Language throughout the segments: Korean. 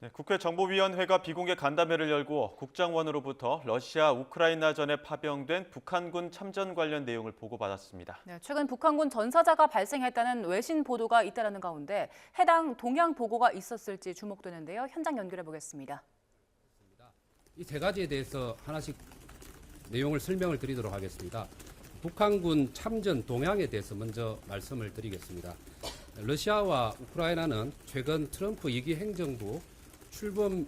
네, 국회 정보위원회가 비공개 간담회를 열고 국장원으로부터 러시아 우크라이나전에 파병된 북한군 참전 관련 내용을 보고받았습니다. 네, 최근 북한군 전사자가 발생했다는 외신 보도가 잇따르는 가운데 해당 동향 보고가 있었을지 주목되는데요. 현장 연결해 보겠습니다. 이 세 가지에 대해서 하나씩 내용을 설명을 드리도록 하겠습니다. 북한군 참전 동향에 대해서 먼저 말씀을 드리겠습니다. 러시아와 우크라이나는 최근 트럼프 2기 행정부 출범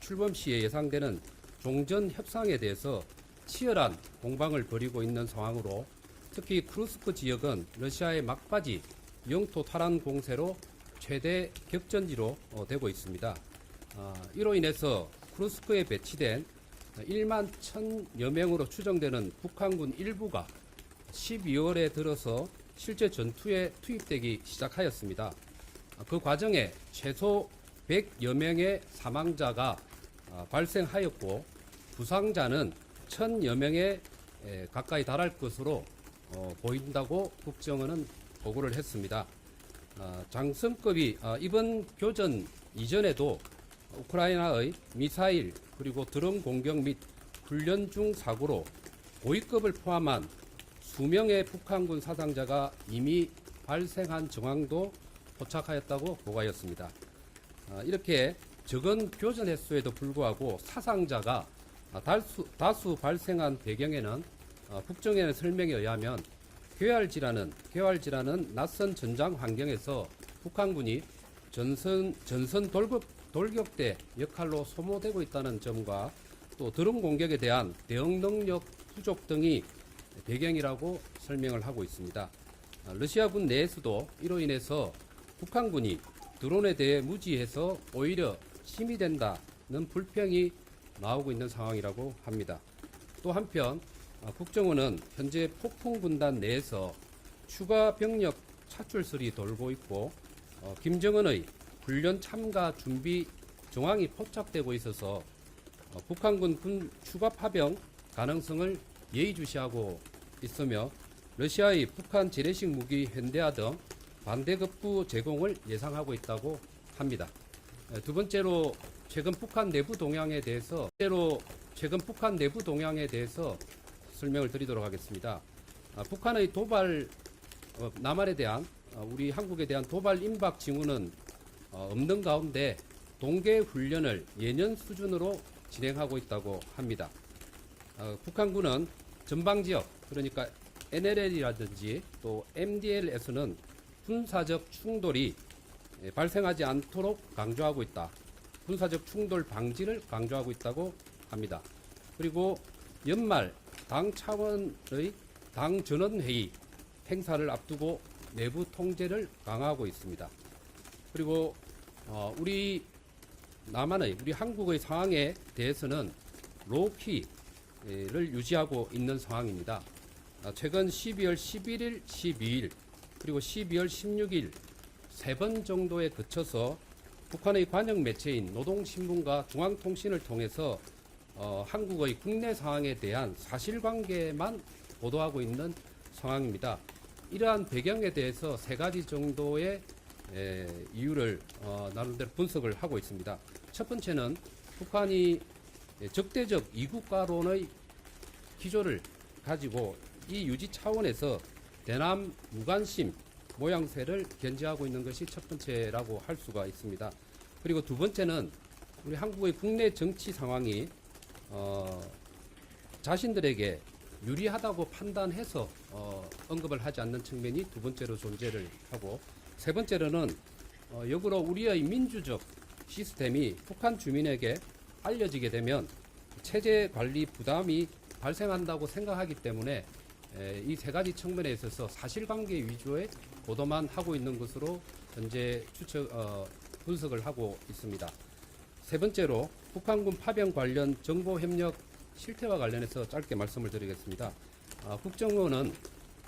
출범 시에 예상되는 종전 협상에 대해서 치열한 공방을 벌이고 있는 상황으로 특히 크루스크 지역은 러시아의 막바지 영토 탈환 공세로 최대 격전지로 어, 되고 있습니다. 아, 이로 인해서 크루스크에 배치된 1만 1천여 명으로 추정되는 북한군 일부가 12월에 들어서 실제 전투에 투입되기 시작하였습니다. 아, 그 과정에 최소 100여 명의 사망자가 아, 발생하였고 부상자는 1천여 명에 에, 가까이 달할 것으로 어, 보인다고 국정원은 보고를 했습니다. 아, 장성급이 아, 이번 교전 이전에도 우크라이나의 미사일 그리고 드론 공격 및 훈련 중 사고로 고위급을 포함한 수명의 북한군 사상자가 이미 발생한 정황도 포착하였다고 보고하였습니다. 아, 이렇게 적은 교전 횟수에도 불구하고 사상자가 아, 다수, 다수 발생한 배경에는 어, 국정원의 설명에 의하면 괴활지라는 괴활지라는 낯선 전장 환경에서 북한군이 전선 전선 돌격 돌격대 역할로 소모되고 있다는 점과 또 드론 공격에 대한 대응 능력 부족 등이 배경이라고 설명을 하고 있습니다. 아, 러시아군 내에서도 이로 인해서 북한군이 드론에 대해 무지해서 오히려 힘이 된다는 불평이 나오고 있는 상황이라고 합니다. 또 한편 아, 국정원은 현재 폭풍 군단 내에서 추가 병력 차출설이 돌고 있고 어, 김정은의 훈련 참가 준비 정황이 포착되고 있어서 어, 북한군 군 추가 파병 가능성을 예의주시하고 있으며 러시아의 북한 재래식 무기 현대화 등 반대급부 제공을 예상하고 있다고 합니다. 에, 두 번째로 최근 북한 내부 동향에 대해서 때로 최근 북한 내부 동향에 대해서 설명을 드리도록 하겠습니다. 아, 북한의 도발 어, 남한에 대한 어, 우리 한국에 대한 도발 임박 징후는 어, 없는 가운데 동계 훈련을 예년 수준으로 진행하고 있다고 합니다. 어, 북한군은 전방 지역 그러니까 NLL이라든지 또 MDL에서는 군사적 충돌이 예, 발생하지 않도록 강조하고 있다. 군사적 충돌 방지를 강조하고 있다고 합니다. 그리고 연말 당 차원의 당 전원 회의 행사를 앞두고 내부 통제를 강화하고 있습니다. 그리고 어, 우리 남한의 우리 한국의 상황에 대해서는 로키를 유지하고 있는 상황입니다. 아, 최근 12월 11일, 12일 그리고 12월 16일 세 번 정도에 거쳐서 북한의 관영 매체인 노동신문과 중앙통신을 통해서 어, 한국의 국내 상황에 대한 사실관계만 보도하고 있는 상황입니다. 이러한 배경에 대해서 세 가지 정도의 에, 이유를 어, 나름대로 분석을 하고 있습니다. 첫 번째는 북한이 적대적 이국가론의 기조를 가지고 이 유지 차원에서 대남 무관심 모양새를 견지하고 있는 것이 첫 번째라고 할 수가 있습니다. 그리고 두 번째는 우리 한국의 국내 정치 상황이 어, 자신들에게 유리하다고 판단해서 어, 언급을 하지 않는 측면이 두 번째로 존재를 하고 세 번째로는 어, 역으로 우리의 민주적 시스템이 북한 주민에게 알려지게 되면 체제 관리 부담이 발생한다고 생각하기 때문에 이 세 가지 측면에 있어서 사실관계 위주의 보도만 하고 있는 것으로 현재 추측 어, 분석을 하고 있습니다. 세 번째로 북한군 파병 관련 정보 협력 실태와 관련해서 짧게 말씀을 드리겠습니다. 아, 국정원은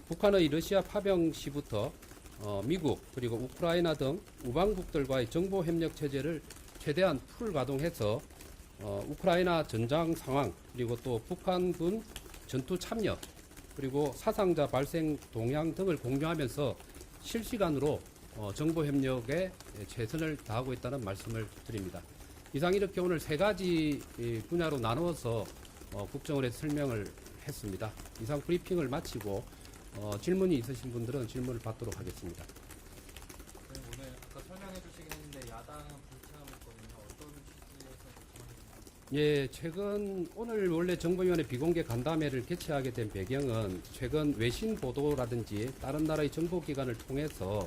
북한의 러시아 파병 시부터 어, 미국 그리고 우크라이나 등 우방국들과의 정보 협력 체제를 최대한 풀 가동해서 어, 우크라이나 전장 상황 그리고 또 북한군 전투 참여 그리고 사상자 발생 동향 등을 공유하면서 실시간으로 어, 정보 협력에 최선을 다하고 있다는 말씀을 드립니다. 이상 이렇게 오늘 세 가지 이 분야로 나누어서 어, 국정원에 설명을 했습니다. 이상 브리핑을 마치고 어, 질문이 있으신 분들은 질문을 받도록 하겠습니다. 네, 오늘 아까 설명해 주시긴 했는데 야당은 불참했거든요. 어떤 취지에서 불참하셨나요? 예, 최근 오늘 원래 정보위원회 비공개 간담회를 개최하게 된 배경은 최근 외신 보도라든지 다른 나라의 정보기관을 통해서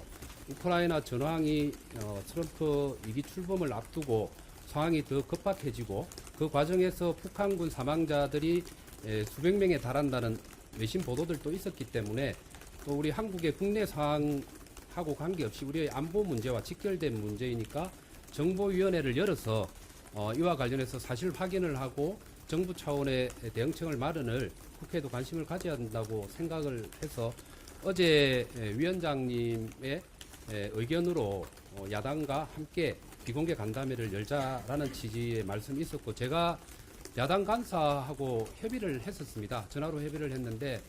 우크라이나 전황이 어, 트럼프 위기 출범을 앞두고 상황이 더 급박해지고 그 과정에서 북한군 사망자들이 에, 수백 명에 달한다는 외신 보도들도 있었기 때문에 또 우리 한국의 국내 상황하고 관계없이 우리의 안보 문제와 직결된 문제이니까 정보위원회를 열어서 어, 이와 관련해서 사실 확인을 하고 정부 차원의 대응책을 마련을 국회도 관심을 가져야 한다고 생각을 해서 어제 에, 위원장님의 에, 의견으로 어, 야당과 함께 비공개 간담회를 열자라는 취지의 말씀이 있었고 제가 야당 간사하고 협의를 했었습니다. 전화로 협의를 했는데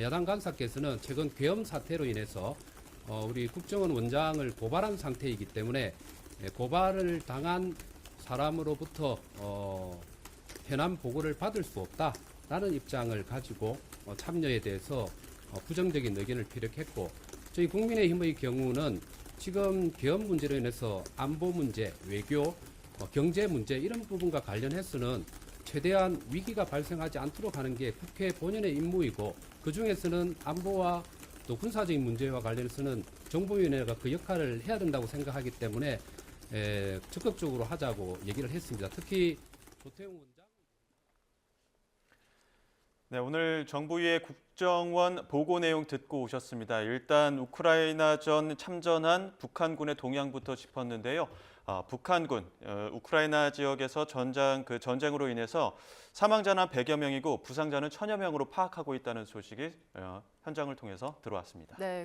야당 간사께서는 최근 계엄 사태로 인해서 어, 우리 국정원 원장을 고발한 상태이기 때문에 에, 고발을 당한 사람으로부터 어, 현안 보고를 받을 수 없다 라는 입장을 가지고 어, 참여에 대해서 어, 부정적인 의견을 피력했고 저희 국민의힘의 경우는 지금 계엄 문제로 인해서 안보 문제, 외교, 어, 경제 문제 이런 부분과 관련해서는 최대한 위기가 발생하지 않도록 하는 게 국회 본연의 임무이고 그 중에서는 안보와 또 군사적인 문제와 관련해서는 정보위원회가 그 역할을 해야 된다고 생각하기 때문에 에, 적극적으로 하자고 얘기를 했습니다. 특히 조태용 원장. 네, 오늘 정부위의 국정원 보고 내용 듣고 오셨습니다. 일단 우크라이나전 참전한 북한군의 동향부터 짚었는데요. 아, 북한군 어, 우크라이나 지역에서 전장 그 전쟁으로 인해서 사망자는 한 100여 명이고 부상자는 천여 명으로 파악하고 있다는 소식이 어, 현장을 통해서 들어왔습니다. 네.